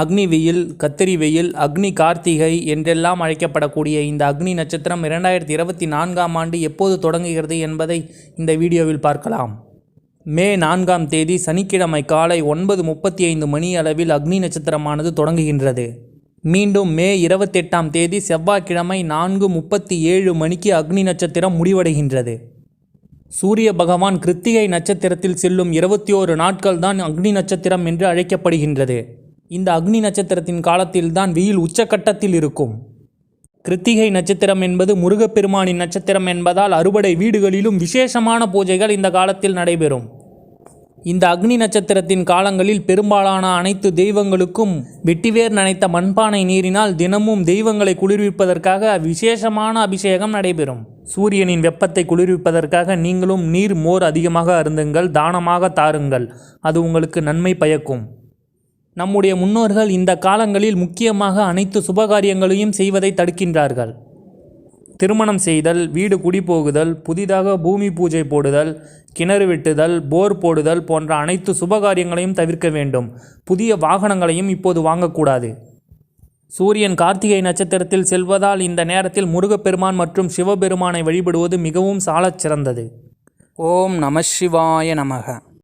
அக்னி வெயில் கத்திரி வெயில் அக்னி கார்த்திகை என்றெல்லாம் அழைக்கப்படக்கூடிய இந்த அக்னி நட்சத்திரம் இரண்டாயிரத்தி இருபத்தி நான்காம் ஆண்டு எப்போது தொடங்குகிறது என்பதை இந்த வீடியோவில் பார்க்கலாம். மே நான்காம் தேதி சனிக்கிழமை காலை ஒன்பது முப்பத்தி ஐந்து மணி அளவில் அக்னி நட்சத்திரமானது தொடங்குகின்றது. மீண்டும் மே இருபத்தெட்டாம் தேதி செவ்வாய்க்கிழமை நான்கு முப்பத்தி ஏழு மணிக்கு அக்னி நட்சத்திரம் முடிவடைகின்றது. சூரிய பகவான் கிருத்திகை நட்சத்திரத்தில் செல்லும் இருபத்தி ஓரு நாட்கள் தான் அக்னி நட்சத்திரம் என்று அழைக்கப்படுகின்றது. இந்த அக்னி நட்சத்திரத்தின் காலத்தில்தான் வெயில் உச்சக்கட்டத்தில் இருக்கும். கிருத்திகை நட்சத்திரம் என்பது முருகப்பெருமானின் நட்சத்திரம் என்பதால் அறுபடை வீடுகளிலும் விசேஷமான பூஜைகள் இந்த காலத்தில் நடைபெறும். இந்த அக்னி நட்சத்திரத்தின் காலங்களில் பெரும்பாலான அனைத்து தெய்வங்களுக்கும் வெட்டிவேர் நனைத்த மண்பானை நீரினால் தினமும் தெய்வங்களை குளிர்விப்பதற்காக விசேஷமான அபிஷேகம் நடைபெறும். சூரியனின் வெப்பத்தை குளிர்விப்பதற்காக நீங்களும் நீர் மோர் அதிகமாக அருந்துங்கள் தானமாக தாருங்கள். அது உங்களுக்கு நன்மை பயக்கும். நம்முடைய முன்னோர்கள் இந்த காலங்களில் முக்கியமாக அனைத்து சுபகாரியங்களையும் செய்வதை தடுக்கின்றார்கள். திருமணம் செய்தல் வீடு குடிபோகுதல் புதிதாக பூமி பூஜை போடுதல் கிணறு வெட்டுதல் போர் போடுதல் போன்ற அனைத்து சுபகாரியங்களையும் தவிர்க்க வேண்டும். புதிய வாகனங்களையும் இப்போது வாங்கக்கூடாது. சூரியன் கார்த்திகை நட்சத்திரத்தில் செல்வதால் இந்த நேரத்தில் முருகப்பெருமான் மற்றும் சிவபெருமானை வழிபடுவது மிகவும் சாலச் சிறந்தது ஓம் நம சிவாய நமக.